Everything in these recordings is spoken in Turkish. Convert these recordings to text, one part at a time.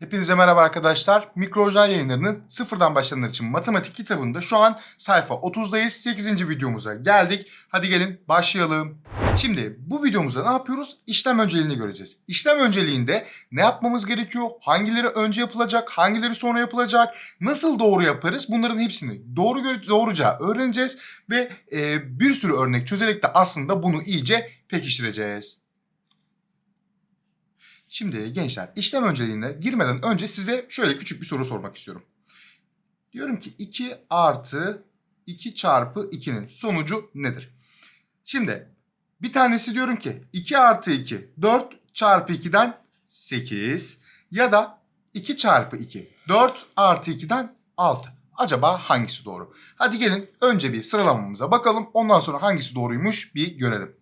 Hepinize merhaba arkadaşlar. Mikrojal yayınlarının sıfırdan başlayanlar için matematik kitabında şu an sayfa 30'dayız. 8. videomuza geldik. Hadi gelin başlayalım. Şimdi bu videomuzda ne yapıyoruz? İşlem önceliğini göreceğiz. İşlem önceliğinde ne yapmamız gerekiyor? Hangileri önce yapılacak? Hangileri sonra yapılacak? Nasıl doğru yaparız? Bunların hepsini doğru doğruca öğreneceğiz ve e, bir sürü örnek çözerek de aslında bunu iyice pekiştireceğiz. Şimdi gençler işlem önceliğine girmeden önce size şöyle küçük bir soru sormak istiyorum. Diyorum ki 2 artı 2 çarpı 2'nin sonucu nedir? Şimdi bir tanesi diyorum ki 2 artı 2 4 çarpı 2'den 8 ya da 2 çarpı 2 4 artı 2'den 6. Acaba hangisi doğru? Hadi gelin önce bir sıralamamıza bakalım. Ondan sonra hangisi doğruymuş bir görelim.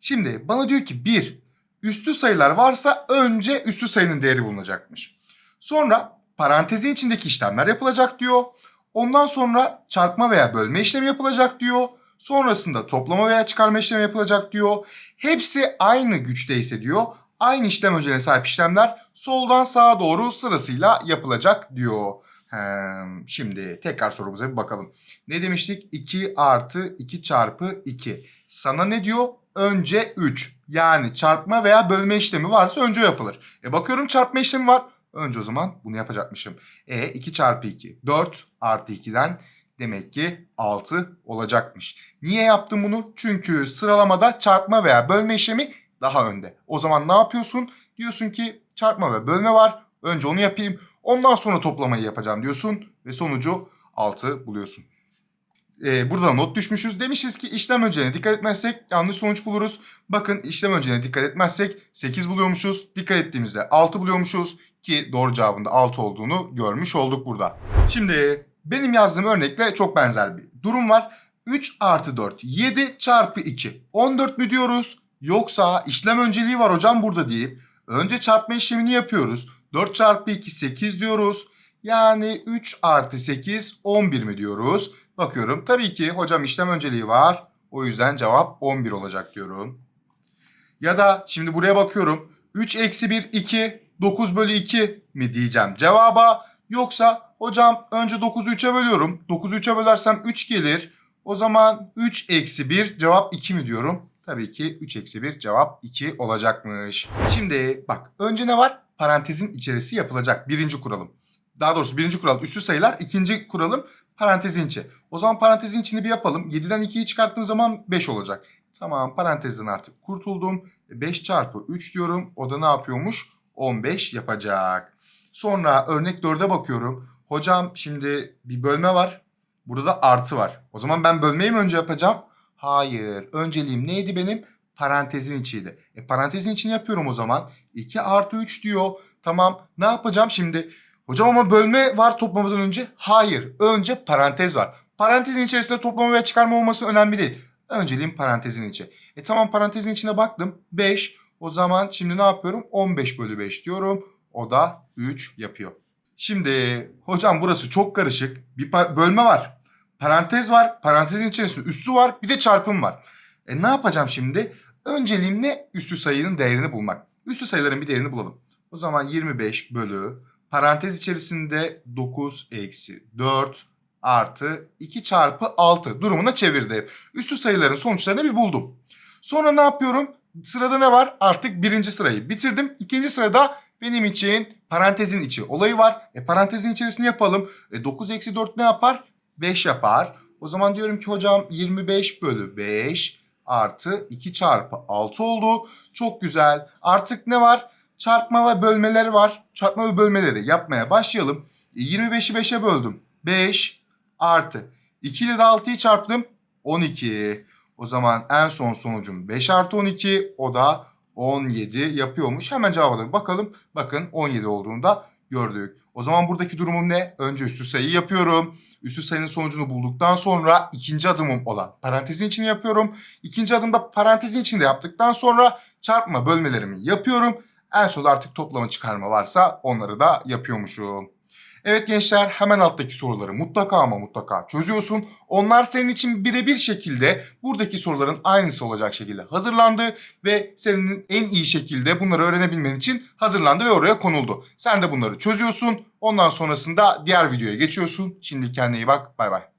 Şimdi bana diyor ki 1 üstü sayılar varsa önce üstü sayının değeri bulunacakmış. Sonra parantezin içindeki işlemler yapılacak diyor. Ondan sonra çarpma veya bölme işlemi yapılacak diyor. Sonrasında toplama veya çıkarma işlemi yapılacak diyor. Hepsi aynı güçteyse diyor. Aynı işlem önceliğine sahip işlemler soldan sağa doğru sırasıyla yapılacak diyor. Hem, şimdi tekrar sorumuza bir bakalım. Ne demiştik? 2 artı 2 çarpı 2. Sana ne diyor? Önce 3. Yani çarpma veya bölme işlemi varsa önce yapılır. E bakıyorum çarpma işlemi var. Önce o zaman bunu yapacakmışım. E 2 çarpı 2. 4 artı 2'den demek ki 6 olacakmış. Niye yaptım bunu? Çünkü sıralamada çarpma veya bölme işlemi daha önde. O zaman ne yapıyorsun? Diyorsun ki çarpma ve bölme var. Önce onu yapayım. Ondan sonra toplamayı yapacağım diyorsun. Ve sonucu 6 buluyorsun. Ee, burada not düşmüşüz. Demişiz ki işlem önceliğine dikkat etmezsek yanlış sonuç buluruz. Bakın işlem önceliğine dikkat etmezsek 8 buluyormuşuz. Dikkat ettiğimizde 6 buluyormuşuz. Ki doğru cevabında 6 olduğunu görmüş olduk burada. Şimdi benim yazdığım örnekle çok benzer bir durum var. 3 artı 4 7 çarpı 2 14 mü diyoruz? Yoksa işlem önceliği var hocam burada deyip önce çarpma işlemini yapıyoruz. 4 çarpı 2 8 diyoruz. Yani 3 artı 8 11 mi diyoruz? Bakıyorum tabii ki hocam işlem önceliği var. O yüzden cevap 11 olacak diyorum. Ya da şimdi buraya bakıyorum. 3 eksi 1 2 9 bölü 2 mi diyeceğim cevaba. Yoksa hocam önce 9'u 3'e bölüyorum. 9'u 3'e bölersem 3 gelir. O zaman 3 eksi 1 cevap 2 mi diyorum? Tabii ki 3 eksi 1 cevap 2 olacakmış. Şimdi bak önce ne var? Parantezin içerisi yapılacak. Birinci kuralım. Daha doğrusu birinci kural üstü sayılar. ikinci kuralım parantezin içi. O zaman parantezin içini bir yapalım. 7'den 2'yi çıkarttığım zaman 5 olacak. Tamam parantezden artık kurtuldum. 5 çarpı 3 diyorum. O da ne yapıyormuş? 15 yapacak. Sonra örnek 4'e bakıyorum. Hocam şimdi bir bölme var. Burada da artı var. O zaman ben bölmeyi mi önce yapacağım? Hayır. Önceliğim neydi benim? Parantezin içiydi. E parantezin içini yapıyorum o zaman. 2 artı 3 diyor. Tamam. Ne yapacağım şimdi? Hocam ama bölme var toplamadan önce. Hayır. Önce parantez var. Parantezin içerisinde toplama veya çıkarma olması önemli değil. Önceliğim parantezin içi. E tamam parantezin içine baktım. 5. O zaman şimdi ne yapıyorum? 15 bölü 5 diyorum. O da 3 yapıyor. Şimdi hocam burası çok karışık. Bir bölme var. Parantez var. Parantezin içerisinde üssü var. Bir de çarpım var. E ne yapacağım şimdi? Önceliğim ne? Üssü sayının değerini bulmak. Üssü sayıların bir değerini bulalım. O zaman 25 bölü parantez içerisinde 9 eksi 4 artı 2 çarpı 6 durumuna çevirdi. Üstü sayıların sonuçlarını bir buldum. Sonra ne yapıyorum? Sırada ne var? Artık birinci sırayı bitirdim. İkinci sırada benim için parantezin içi olayı var. E parantezin içerisini yapalım. E 9 eksi 4 ne yapar? 5 yapar. O zaman diyorum ki hocam 25 bölü 5 artı 2 çarpı 6 oldu. Çok güzel. Artık ne var? Çarpma ve bölmeleri var. Çarpma ve bölmeleri yapmaya başlayalım. E, 25'i 5'e böldüm. 5 artı 2 ile de 6'yı çarptım. 12. O zaman en son sonucum 5 artı 12. O da 17 yapıyormuş. Hemen cevaba da bakalım. Bakın 17 olduğunda gördük. O zaman buradaki durumum ne? Önce üstü sayıyı yapıyorum. Üstü sayının sonucunu bulduktan sonra ikinci adımım olan parantezin içini yapıyorum. İkinci adımda parantezin içinde yaptıktan sonra çarpma bölmelerimi yapıyorum. En son artık toplama çıkarma varsa onları da yapıyormuşum. Evet gençler hemen alttaki soruları mutlaka ama mutlaka çözüyorsun. Onlar senin için birebir şekilde buradaki soruların aynısı olacak şekilde hazırlandı ve senin en iyi şekilde bunları öğrenebilmen için hazırlandı ve oraya konuldu. Sen de bunları çözüyorsun. Ondan sonrasında diğer videoya geçiyorsun. Şimdi kendine iyi bak. Bay bay.